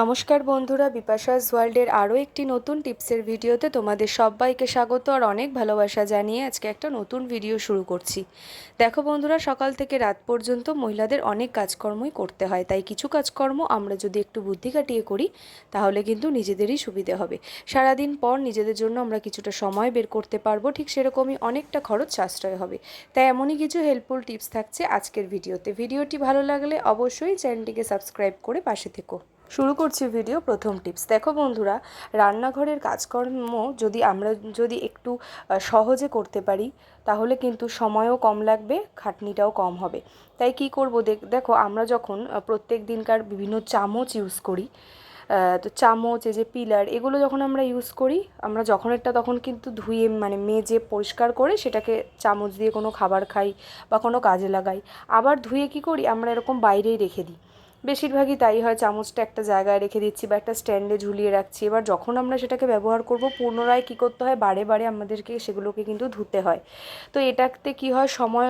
নমস্কার বন্ধুরা, বিপাশাস ওয়ার্ল্ডের আরও একটি নতুন টিপসের ভিডিওতে তোমাদের সবাইকে স্বাগত আর অনেক ভালোবাসা জানিয়ে আজকে একটা নতুন ভিডিও শুরু করছি। দেখো বন্ধুরা, সকাল থেকে রাত পর্যন্ত মহিলাদের অনেক কাজকর্মই করতে হয়, তাই কিছু কাজকর্ম আমরা যদি একটু বুদ্ধি কাটিয়ে করি, তাহলে কিন্তু নিজেদেরই সুবিধে হবে। সারাদিন পর নিজেদের জন্য আমরা কিছুটা সময় বের করতে পারব, ঠিক সেরকমই অনেকটা খরচ সাশ্রয় হবে। তাই এমনই কিছু হেল্পফুল টিপস থাকছে আজকের ভিডিওতে। ভিডিওটি ভালো লাগলে অবশ্যই চ্যানেলটিকে সাবস্ক্রাইব করে পাশে থেকো। শুরু করছি ভিডিও প্রথম টিপস দেখো বন্ধুরা, রান্নাঘরের কাজকর্ম যদি আমরা যদি একটু সহজে করতে পারি, তাহলে কিন্তু সময়ও কম লাগবে, খাটনিটাও কম হবে। তাই কি করব দেখ- আমরা যখন প্রত্যেক দিনকার বিভিন্ন চামচ ইউজ করি তো চামচ, এই যে পিলার, এগুলো যখন আমরা ইউজ করি, আমরা যখন একটা তখন কিন্তু ধুয়ে মানে মেজে পরিষ্কার করে সেটাকে চামচ দিয়ে কোনো খাবার খাই বা কোনো কাজে লাগাই। আবার ধুয়ে কি করি, আমরা এরকম বাইরেই রেখে দিই। বেশিরভাগই তাই হয়, চামচটা একটা জায়গায় রেখে দিচ্ছি বা একটা স্ট্যান্ডে ঝুলিয়ে রাখছি। এবার যখন আমরা সেটাকে ব্যবহার করব, পুনরায় কী করতে হয়? বারে বারে আমাদেরকে সেগুলোকে কিন্তু ধুতে হয়। তো এটাতে কি হয়? সময়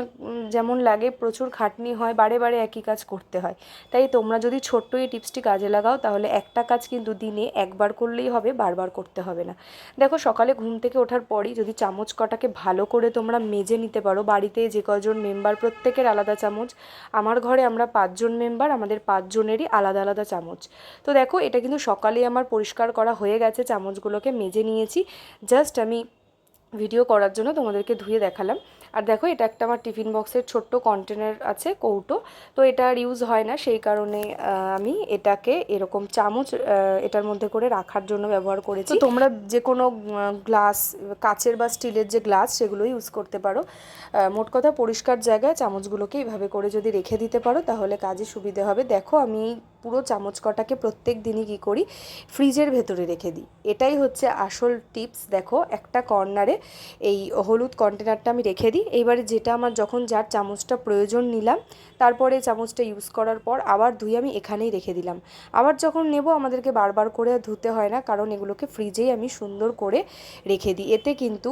যেমন লাগে প্রচুর খাটনি হয়, বারে বারে একই কাজ করতে হয়। তাই তোমরা যদি ছোট্ট এই টিপসটি কাজে লাগাও, তাহলে একটা কাজ কিন্তু দিনে একবার করলেই হবে, বারবার করতে হবে না। দেখো, সকালে ঘুম থেকে ওঠার পরই যদি চামচ কটাকে ভালো করে তোমরা মেজে নিতে পারো, বাড়িতে যে কজন মেম্বার, প্রত্যেকের আলাদা চামচ। আমার ঘরে আমরা পাঁচজন মেম্বার, আমাদের পাঁচজনেরই আলাদা আলাদা চামচ। তো দেখো, এটা কিন্তু সকালে আমার পরিষ্কার করা হয়ে গেছে, চামচগুলোকে মেজে নিয়েছি। জাস্ট আমি ভিডিও করার জন্য তোমাদেরকে ধুয়ে দেখালাম। আর দেখো, এটা একটা আমার টিফিন বক্সের ছোট্ট কন্টেনার আছে, কৌটো। তো এটা আর ইউজ হয় না, সেই কারণে আমি এটাকে এরকম চামচ এটার মধ্যে করে রাখার জন্য ব্যবহার করেছি। তোমরা যে কোনো গ্লাস কাচের বা স্টিলের যে গ্লাস সেগুলো ইউজ করতে পারো। মোট কথা পরিষ্কার জায়গায় চামচগুলোকে এইভাবে করে যদি রেখে দিতে পারো, তাহলে কাজে সুবিধে হবে। দেখো, আমি পুরো চামচ কটাকে প্রত্যেক দিনই কী করি? ফ্রিজের ভেতরে রেখে দিই। এটাই হচ্ছে আসল টিপস দেখো, একটা কর্নারে এই হলুদ কন্টেনারটা আমি রেখে দিই। এইবারে যেটা আমার যখন যার চামচটা প্রয়োজন নিলাম, তারপরে চামচটা ইউজ করার পর আবার ধুয়ে আমি এখানেই রেখে দিলাম। আবার যখন নেব আমাদেরকে বারবার করে ধুতে হয় না, কারণ এগুলোকে ফ্রিজেই আমি সুন্দর করে রেখে দিই। এতে কিন্তু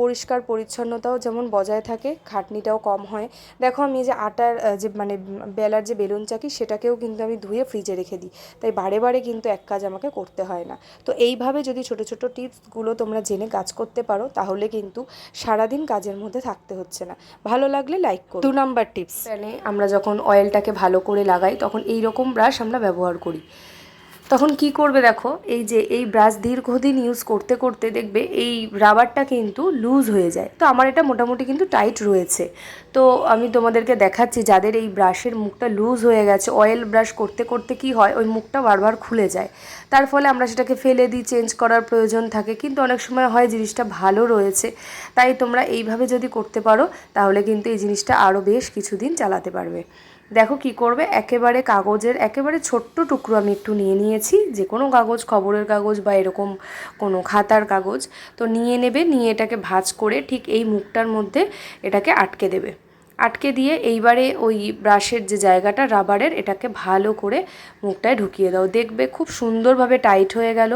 পরিষ্কার পরিচ্ছন্নতাও যেমন বজায় থাকে, খাটনিটাও কম হয়। দেখো আমি যে আটার যে মানে বেলার যে বেলুন চাকি, সেটাকেও কিন্তু আমি ধুয়ে ফ্রিজে রেখে দিই। তাই বারে বারে কিন্তু এক কাজ আমাকে করতে হয় না। তো এইভাবে যদি ছোট ছোট টিপসগুলো তোমরা জেনে কাজ করতে পারো, তাহলে কিন্তু সারাদিন কাজের মধ্যে থাকতে হচ্ছে না। ভালো লাগলে লাইক করো। দু নাম্বার টিপস মানে আমরা যখন অয়েলটাকে ভালো করে লাগাই তখন এই রকম ব্রাশ আমরা ব্যবহার করি। তখন কি করবে দেখো, এই যে, এই ব্রাশ দীর্ঘদিন ইউজ করতে করতে দেখবে এই রাবারটা কিন্তু লুজ হয়ে যায়। তো আমার এটা মোটামুটি কিন্তু টাইট রয়েছে। তো আমি তোমাদেরকে দেখাচ্ছি যাদের এই ব্রাশের মুখটা লুজ হয়ে গেছে অয়েল ব্রাশ করতে করতে কি হয়, ওই মুখটা বারবার খুলে যায়। তার ফলে আমরা সেটাকে ফেলে দিই চেঞ্জ করার প্রয়োজন থাকে। কিন্তু অনেক সময় হয় জিনিসটা ভালো রয়েছে, তাই তোমরা এইভাবে যদি করতে পারো, তাহলে কিন্তু এই জিনিসটা আরও বেশ কিছুদিন চালাতে পারবে। দেখো কি করবে? একেবারে কাগজের, একেবারে ছোট্ট টুকরো আমি একটু নিয়ে নিয়েছি। যে কোনো কাগজ, খবরের কাগজ বা এরকম কোনো খাতার কাগজ। তো নিয়ে নেবে, নিয়ে এটাকে ভাজ করে ঠিক এই মুখটার মধ্যে এটাকে আটকে দেবে। আটকে দিয়ে এইবারে ওই ব্রাশের যে জায়গাটা, রাবারের, এটাকে ভালো করে মুখটায় ঢুকিয়ে দাও। দেখবে খুব সুন্দরভাবে টাইট হয়ে গেল।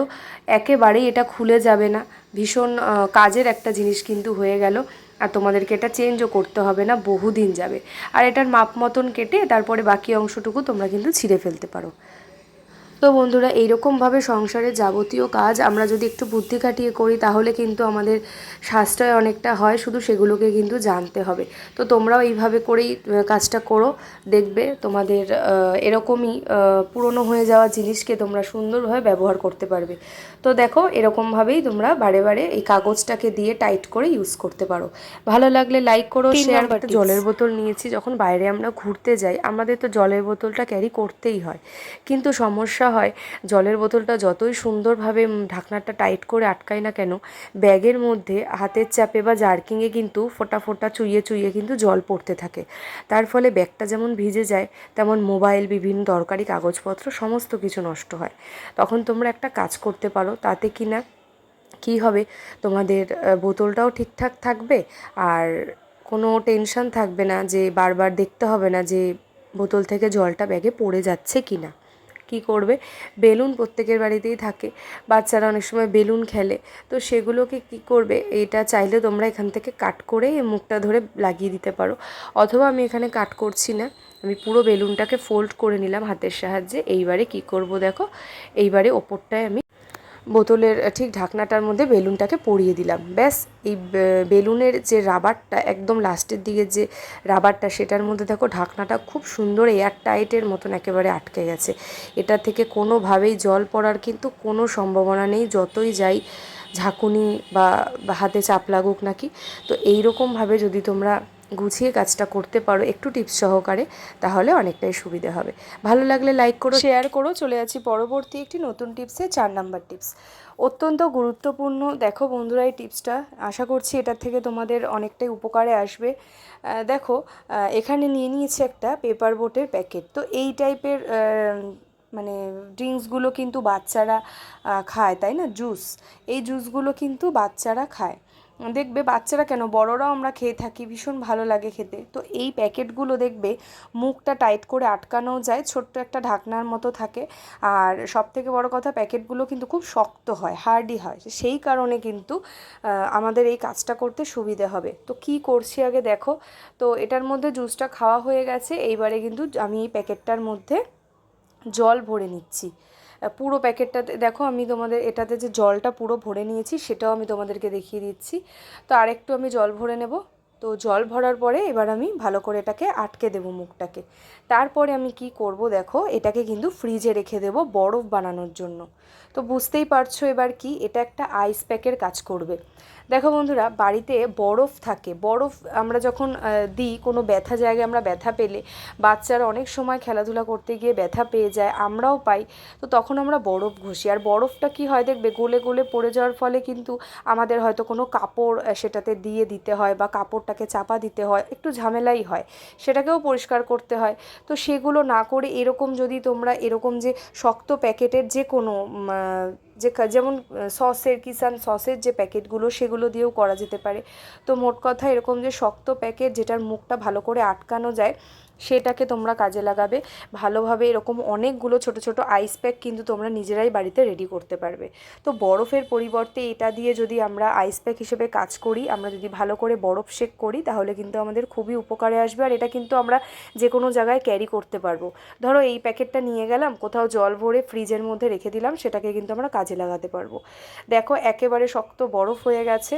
একেবারেই এটা খুলে যাবে না। ভীষণ কাজের একটা জিনিস কিন্তু হয়ে গেল। আর তোমাদেরকে এটা চেঞ্জও করতে হবে না, বহুদিন যাবে। আর এটার মাপ মতন কেটে তারপরে বাকি অংশটুকু তোমরা কিন্তু ছিঁড়ে ফেলতে পারো। তো বন্ধুরা এইরকমভাবে সংসারের যাবতীয় কাজ আমরা যদি একটু বুদ্ধি খাটিয়ে করি তাহলে কিন্তু আমাদের সাশ্রয় অনেকটা হয়। শুধু সেগুলোকে কিন্তু জানতে হবে। তো তোমরাও এইভাবে করেই কাজটা করো। দেখবে তোমাদের এরকমই পুরনো হয়ে যাওয়া জিনিসকে তোমরা সুন্দরভাবে ব্যবহার করতে পারবে। তো দেখো এরকমভাবেই তোমরা বারে বারে এই কাগজটাকে দিয়ে টাইট করে ইউজ করতে পারো। ভালো লাগলে লাইক করো শেয়ার জলের বোতল নিয়েছি যখন বাইরে আমরা ঘুরতে যাই আমাদের তো জলের বোতলটা ক্যারি করতেই হয়। কিন্তু সমস্যা হয়, জলের বোতলটা যতই সুন্দরভাবে ঢাকনাটা টাইট করে আটকায় না কেন, ব্যাগের মধ্যে, হাতের চাপে বা জার্কিংয়ে কিন্তু ফোটা ফোটা চুইয়ে চুইয়ে কিন্তু জল পড়তে থাকে। তার ফলে ব্যাগটা যেমন ভিজে যায়, তেমন মোবাইল বিভিন্ন দরকারি কাগজপত্র, সমস্ত কিছু নষ্ট হয়। তখন তোমরা একটা কাজ করতে পারো, তাতে কি না কী হবে? তোমাদের বোতলটাও ঠিকঠাক থাকবে, আর কোনো টেনশন থাকবে না যে বারবার দেখতে হবে না যে বোতল থেকে জলটা ব্যাগে পড়ে যাচ্ছে কি না কী করবে? বেলুন প্রত্যেকের বাড়িতেই থাকে। বাচ্চারা অনেক সময় বেলুন খেলে। তো সেগুলোকে কি করবে? এটা চাইলে তোমরা এখান থেকে কাট করে মুখটা ধরে লাগিয়ে দিতে পারো। অথবা আমি এখানে কাট করছি না। আমি পুরো বেলুনটাকে ফোল্ড করে নিলাম হাতের সাহায্যে। এইবারে কি করব দেখো? এইবারে ওপরটায় আমি বোতলের ঠিক ঢাকনাটার মধ্যে বেলুনটাকে পরিয়ে দিলাম। ব্যাস, এই বেলুনের যে রাবারটা, একদম লাস্টের দিকে যে রাবারটা, সেটার মধ্যে দেখো ঢাকনাটা খুব সুন্দর এয়ার টাইটের মতন একেবারে আটকে গেছে। এটা থেকে কোনোভাবেই জল পড়ার কিন্তু কোনো সম্ভাবনা নেই, যতই যাই ঝাঁকুনি বা হাতে চাপ লাগুক নাকি। তো এইরকমভাবে যদি তোমরা গুছিয়ে কাজটা করতে পারো, একটু টিপস সহকারে, তাহলে অনেকটাই সুবিধে হবে। ভালো লাগলে লাইক করো শেয়ার করো। চলে যাচ্ছি পরবর্তী একটি নতুন টিপসে চার নাম্বার টিপস অত্যন্ত গুরুত্বপূর্ণ। দেখো বন্ধুরা, এই টিপসটা আশা করছি এটার থেকে তোমাদের অনেকটাই উপকারে আসবে। দেখো এখানে নিয়ে নিয়েছি একটা পেপার বোটের প্যাকেট তো এই টাইপের মানে ড্রিঙ্কসগুলো কিন্তু বাচ্চারা খায়, তাই না? জুস এই জুসগুলো কিন্তু বাচ্চারা খায়। দেখবে বাচ্চারা কেন? বড়রাও আমরা খেয়ে থাকি, ভীষণ ভালো লাগে খেতে। তো এই প্যাকেটগুলো দেখবে মুখটা টাইট করে আটকানো যায়, ছোট্ট একটা ঢাকনার মতো থাকে। আর সব থেকে বড় কথা, প্যাকেটগুলো কিন্তু খুব শক্ত হয়, হার্ডি হয়। সেই কারণে কিন্তু আমাদের এই কাজটা করতে সুবিধে হবে। তো কি করছি আগে দেখো। তো এটার মধ্যে জুসটা খাওয়া হয়ে গেছে। এইবারে কিন্তু আমি এই প্যাকেটটার মধ্যে জল ভরে নিচ্ছি। পুরো প্যাকেটটাতে, দেখো আমি তোমাদের এটাতে যে জলটা পুরো ভরে নিয়েছি, সেটাও আমি তোমাদেরকে দেখিয়ে দিচ্ছি। তো আরেকটু আমি জল ভরে নেব। তো জল ভরার পরে এবার আমি ভালো করে এটাকে আটকে দেব মুখটাকে। তারপরে আমি কি করব দেখো, এটাকে কিন্তু ফ্রিজে রেখে দেব বরফ বানানোর জন্য। তো বুঝতেই পারছ এবার কি, এটা একটা আইস প্যাকের কাজ করবে। দেখো বন্ধুরা, বাড়িতে বরফ থাকে। বরফ আমরা যখন দিই, কোনো ব্যথা জায়গায় আমরা ব্যথা পেলে, বাচ্চারা অনেক সময় খেলাধুলা করতে গিয়ে ব্যথা পেয়ে যায়, আমরাও পাই, তো তখন আমরা বরফ ঘষি। আর বরফটা কি হয় দেখবে, গলে গলে পড়ে যাওয়ার ফলে কিন্তু আমাদের হয়তো কোনো কাপড় সেটাতে দিয়ে দিতে হয় বা কাপড়টাকে চাপা দিতে হয়, একটু ঝামেলাই হয়, সেটাকেও পরিষ্কার করতে হয়। তো সেগুলো না করে এরকম যদি তোমরা, এরকম যে শক্ত প্যাকেটের যে কোনো যে যেমন সসের কিষান সসের যে প্যাকেটগুলো, সেগুলো দিয়েও করা যেতে পারে। তো মোট কথা এরকম যে শক্ত প্যাকেট যেটার মুখটা ভালো করে আটকানো যায় সেটাকে তোমরা কাজে লাগাবে। ভালোভাবে এরকম অনেকগুলো ছোট ছোট আইস প্যাক কিন্তু তোমরা নিজেরাই বাড়িতে রেডি করতে পারবে। তো বরফের পরিবর্তে এটা দিয়ে যদি আমরা আইস প্যাক হিসেবে কাজ করি, আমরা যদি ভালো করে বরফ শেক করি, তাহলে কিন্তু আমাদের খুবই উপকারে আসবে। আর এটা কিন্তু আমরা যে কোনো জায়গায় ক্যারি করতে পারব। ধরো এই প্যাকেটটা নিয়ে গেলাম, কোথাও জল ভরে ফ্রিজের মধ্যে রেখে দিলাম, সেটাকে কিন্তু আমরা কাজে লাগাতে পারব। দেখো একেবারে শক্ত বরফ হয়ে গেছে।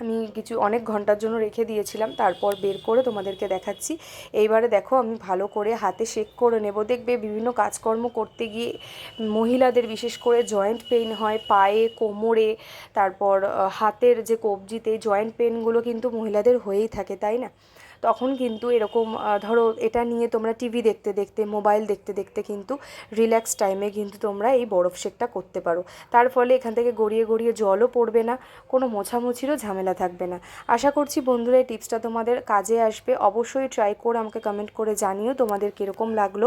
আমি কিছু অনেক ঘণ্টার জন্য রেখে দিয়েছিলাম, তারপর বের করে তোমাদেরকে দেখাচ্ছি। এইবারে দেখো, আমি ভালো করে হাতে শেক করে নেব। দেখবে বিভিন্ন কাজকর্ম করতে গিয়ে মহিলাদের বিশেষ করে জয়েন্ট পেন হয়, পায়ে, কোমরে, তারপর হাতের যে কবজিতে জয়েন্ট পেনগুলো কিন্তু মহিলাদের হয়েই থাকে, তাই না? তখন কিন্তু এরকম ধরো এটা নিয়ে তোমরা টিভি দেখতে দেখতে মোবাইল দেখতে দেখতে কিন্তু রিল্যাক্স টাইমে কিন্তু তোমরা এই বরফ শেকটা করতে পারো। তার ফলে এখান থেকে গড়িয়ে গড়িয়ে জলও পড়বে না, কোনো মোছামুছিরও ঝামেলা থাকবে না। আশা করছি বন্ধুরা এই টিপসটা তোমাদের কাজে আসবে। অবশ্যই ট্রাই করে আমাকে কমেন্ট করে জানিও তোমাদের কীরকম লাগল।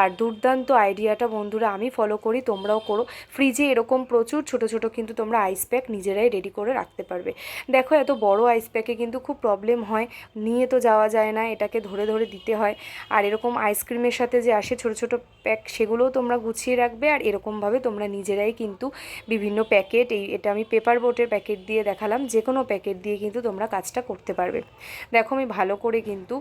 আর দুর্দান্ত আইডিয়াটা বন্ধুরা আমি ফলো করি, তোমরাও করো। ফ্রিজে এরকম প্রচুর ছোট ছোট কিন্তু তোমরা আইস প্যাক নিজেরাই রেডি করে রাখতে পারবে। দেখো এত বড় আইস প্যাকে কিন্তু খুব প্রবলেম হয়। নিয়ে তো যাওয়া যায় না এটাকে ধরে ধরে দিতে হয়। আর এরকম আইসক্রিমের সাথে যে আসে ছোট ছোট প্যাক সেগুলোও তোমরা গুছিয়ে রাখবে আর এরকমভাবে তোমরা নিজেরাই কিন্তু বিভিন্ন প্যাকেট এই এটা আমি পেপার বোটের প্যাকেট দিয়ে দেখালাম যে কোনো প্যাকেট দিয়ে কিন্তু তোমরা কাজটা করতে পারবে। দেখো আমি ভালো করে কিন্তু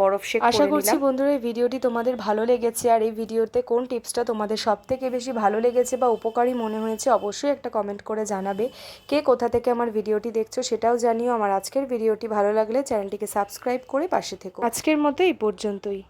বরফ শেক আশা করছি বন্ধুরা এই ভিডিওটি তোমাদের ভালো লেগেছে। আর এই ভিডিওতে কোন টিপসটা তোমাদের সব থেকে বেশি ভালো লেগেছে বা উপকারী মনে হয়েছে অবশ্যই একটা কমেন্ট করে জানাবে। কে কোথা থেকে আমার ভিডিওটি দেখছ সেটাও জানিও। আমার আজকের ভিডিওটি ভালো লাগলে চ্যানেলটিকে সাবস্ক্রাইব করে পাশে থেকো। আজকের মতো এই পর্যন্তই।